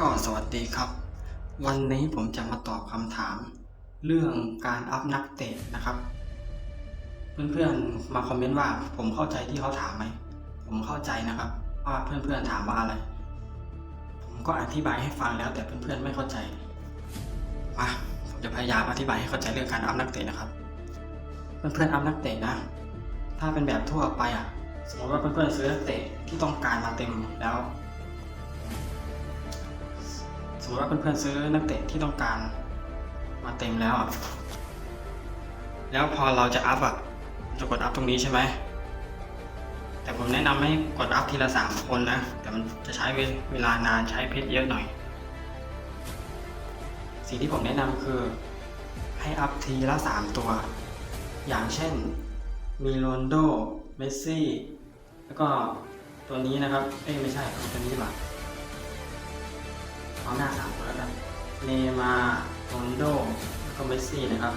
ก็สวัสดีครับ วันนี้ผมจะมาตอบคำถาม เรื่องการอัพนักเตะนะครับ เพื่อนๆมาคอมเมนต์ว่าผมเข้าใจที่เขาถามไหมผมเข้าใจนะครับว่าเพื่อนๆถามว่าอะไร ผมก็อธิบายให้ฟังแล้วแต่เพื่อนๆไม่เข้าใจมาผมจะพยายามอธิบายให้เข้าใจเรื่องการอัพนักเตะนะครับ เพื่อนๆอัพนักเตะนะ ถ้าเป็นแบบทั่วไปอะสมมติว่าเพื่อนๆซื้อนักเตะที่ต้องการมาเต็มแล้ว สมมติว่าเพื่อนๆซื้อนักเตะที่ต้องการมาเต็มแล้วแล้วพอเราจะอัพอะจะกดอัพตรงนี้ใช่ไหมแต่ผมแนะนำให้กดอัพทีละสามคนนะ แต่มันจะใช้เวลานานใช้เพชรเยอะหน่อย สิ่งที่ผมแนะนำคือ ให้อัพทีละสามตัว อย่างเช่น มีโรนโด เมสซี่ แล้วก็ตัวนี้นะครับ เอ้ยไม่ใช่ตัวนี้ดีกว่า เอาหน้าสามตัวแล้วกันเนมาโรนโดแล้วก็เมสซี่นะครับ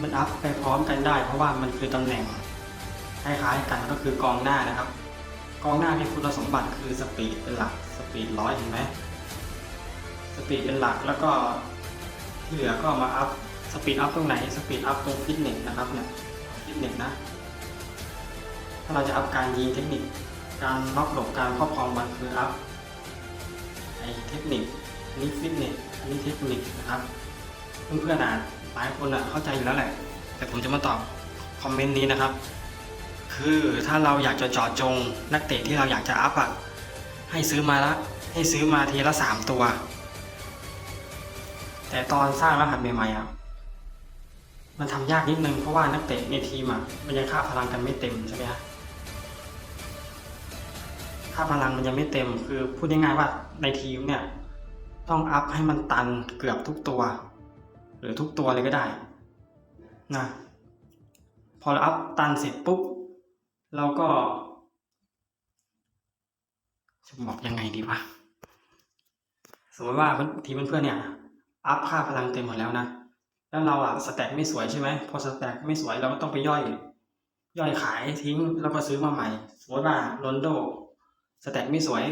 มันอัพไปพร้อมกันได้ เพราะว่ามันคือตำแหน่งคล้ายๆกันก็คือกองหน้านะครับ กองหน้ามีคุณสมบัติคือสปีดเป็นหลักสปีดร้อยเห็นไหมสปีดเป็นหลักแล้วก็ที่เหลือก็มาอัพสปีดอัพตรงไหนสปีดอัพตรงฟิตเนสนะครับเนี่ยฟิตเนสนะ ถ้าเราจะอัพการยิงเทคนิค การล็อกหลบการครอบครองบอลคืออัพ เทคนิคนี้ฟิตเนสนี้เทคนิคนะครับ เพื่อนๆอ่านหลายคนอะเข้าใจอยู่แล้วแหละ แต่ผมจะมาตอบคอมเมนต์นี้นะครับ คือถ้าเราอยากจะจาะจง นักเตะที่เราอยากจะอัพอะให้ซื้อมาละให้ซื้อมาทีละสามตัว แต่ตอนสร้างรหัสใหม่ๆอะมันทำยากนิดนึงเพราะว่านักเตะในทีมอะมันยังค่าพลังกันไม่เต็มใช่ไหมฮะ ค่าพลังมันยังไม่เต็ม คือพูดง่ายๆว่าในทีมเนี่ย ต้องอัพให้มันตันเกือบทุกตัว หรือทุกตัวเลยก็ได้นะพอเราอัพตันเสร็จปุ๊บเราก็จะบอกยังไงดีวะสมมติว่าทีมเพื่อนๆเนี่ยอัพค่าพลังเต็มหมดแล้วนะแล้วเราอะสแต็กไม่สวยใช่ไหมพอสแต็กไม่สวยเราก็ต้องไปย่อย ย่อยขายทิ้งแล้วก็ซื้อมาใหม่ สมมติว่าโรนโด สแต็กไม่สวย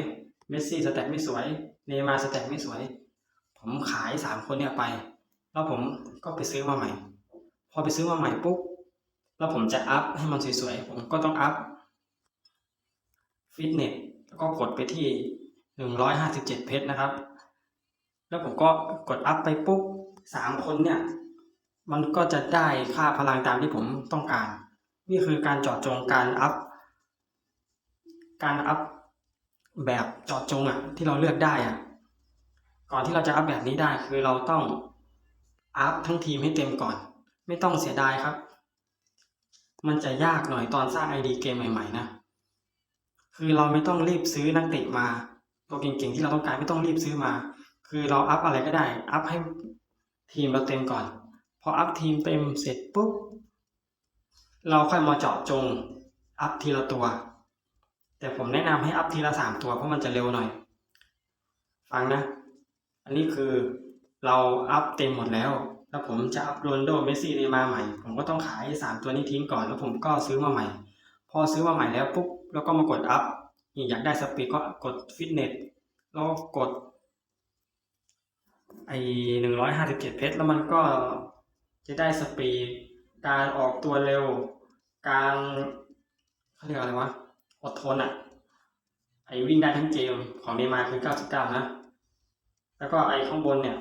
เมสซี่สแต็กไม่สวย เนย์มาสแต็กไม่สวย ผมขายสามคนเนี่ยไป แล้วผมก็ไปซื้อมาใหม่ พอไปซื้อมาใหม่ปุ๊บ แล้วผมจะอัพให้มันสวยๆ ผมก็ต้องอัพฟิตเนสแล้วก็กดไปที่หนึ่งร้อยห้าสิบเจ็ดเพชรนะครับ แล้วผมก็กดอัพไปปุ๊บสามคนเนี่ย มันก็จะได้ค่าพลังตามที่ผมต้องการ นี่คือการจาะจงการอัพ การอัพ แบบเจาะจงอะที่เราเลือกได้อะก่อนที่เราจะอัพแบบนี้ได้คือเราต้องอัพทั้งทีมให้เต็มก่อน ไม่ต้องเสียดายครับ มันจะยากหน่อยตอนสร้างไอดีเกมใหม่ๆนะคือเราไม่ต้องรีบซื้อนักเตะมา ตัวเก่งๆที่เราต้องการไม่ต้องรีบซื้อมา คือเราอัพอะไรก็ได้ อัพให้ทีมเราเต็มก่อน พออัพทีมเต็มเสร็จปุ๊บเราค่อยมาเจาะจงอัพทีละตัว แต่ผมแนะนำให้อัพทีละสามตัวเพราะมันจะเร็วหน่อย ฟังนะ อันนี้คือเราอัพเต็มหมดแล้ว แล้วผมจะอัพโรนโดเมสซี่เนมาใหม่ ผมก็ต้องขายสามตัวนี้ทิ้งก่อน แล้วผมก็ซื้อมาใหม่ พอซื้อมาใหม่แล้วปุ๊บแล้วก็มากดอัพอยากได้สปีดก็กดฟิตเนสแล้วก็กดไอหนึ่งร้อยห้าสิบเจ็ดเพชรแล้วมันก็จะได้สปีดการออกตัวเร็ว การเขาเรียกอะไรวะ อดทนอะไอวิ่งได้ทั้งเกมของเนมาร์คือ 99 นะ แล้วก็ไอข้างบนเนี่ย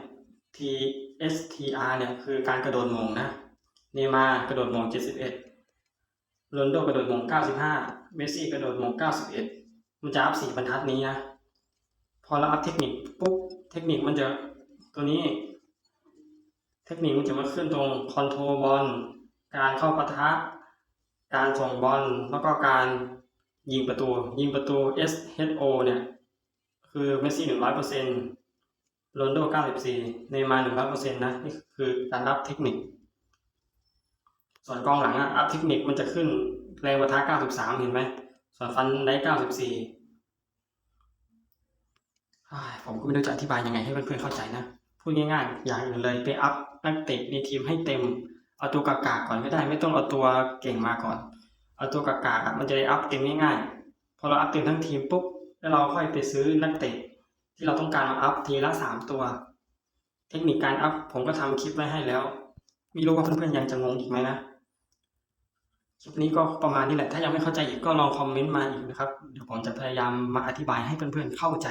TSTR เนี่ยคือการกระโดดมงนะ เนมาร์กระโดดมง 71โรนลโดกระโดดมง 95 เมสซี่กระโดดมง 91 มันจะอัพสี่บรรทัดนี้นะ พอเราอัพเทคนิคปุ๊บ เทคนิคมันจะตัวนี้ เทคนิคมันจะมาขึ้นตรงคอนโทรบอลการเข้าปะทะ การส่งบอลแล้วก็การ ยิงประตู ยิงประตู SHO เนี่ย คือเมสซี่หนึ่งร้อยเปอร์เซ็นต์โรนโดเก้าสิบสี่เนมาหนึ่งร้อยเปอร์เซ็นต์นะ นี่คือการรับเทคนิค ส่วนกองหลังอะอัพเทคนิคมันจะขึ้นแรงประทะเก้าสิบสามเห็นไหม ส่วนฟันได้เก้าสิบสี่ผมก็ไม่รู้จะอธิบายยังไงให้เพื่อนๆเข้าใจนะ พูดง่ายๆ อย่างอื่นเลยไปอัพนักเตะในทีมให้เต็ม เอาตัวกากาก่อนก็ได้ ไม่ต้องเอาตัวเก่งมาก่อน เอาตัวกากามันจะได้อัพเต็มง่ายๆ พอเราอัพเต็มทั้งทีมปุ๊บ แล้วเราค่อยไปซื้อนักเตะที่เราต้องการมาอัพทีละสามตัว เทคนิคการอัพผมก็ทำคลิปไว้ให้แล้วไม่รู้ว่าเพื่อนๆยังจะงงอีกไหมนะ คลิปนี้ก็ประมาณนี้แหละ ถ้ายังไม่เข้าใจอีกก็ลองคอมเมนต์มาอีกนะครับ เดี๋ยวผมจะพยายามมาอธิบายให้เพื่อนๆเข้าใจ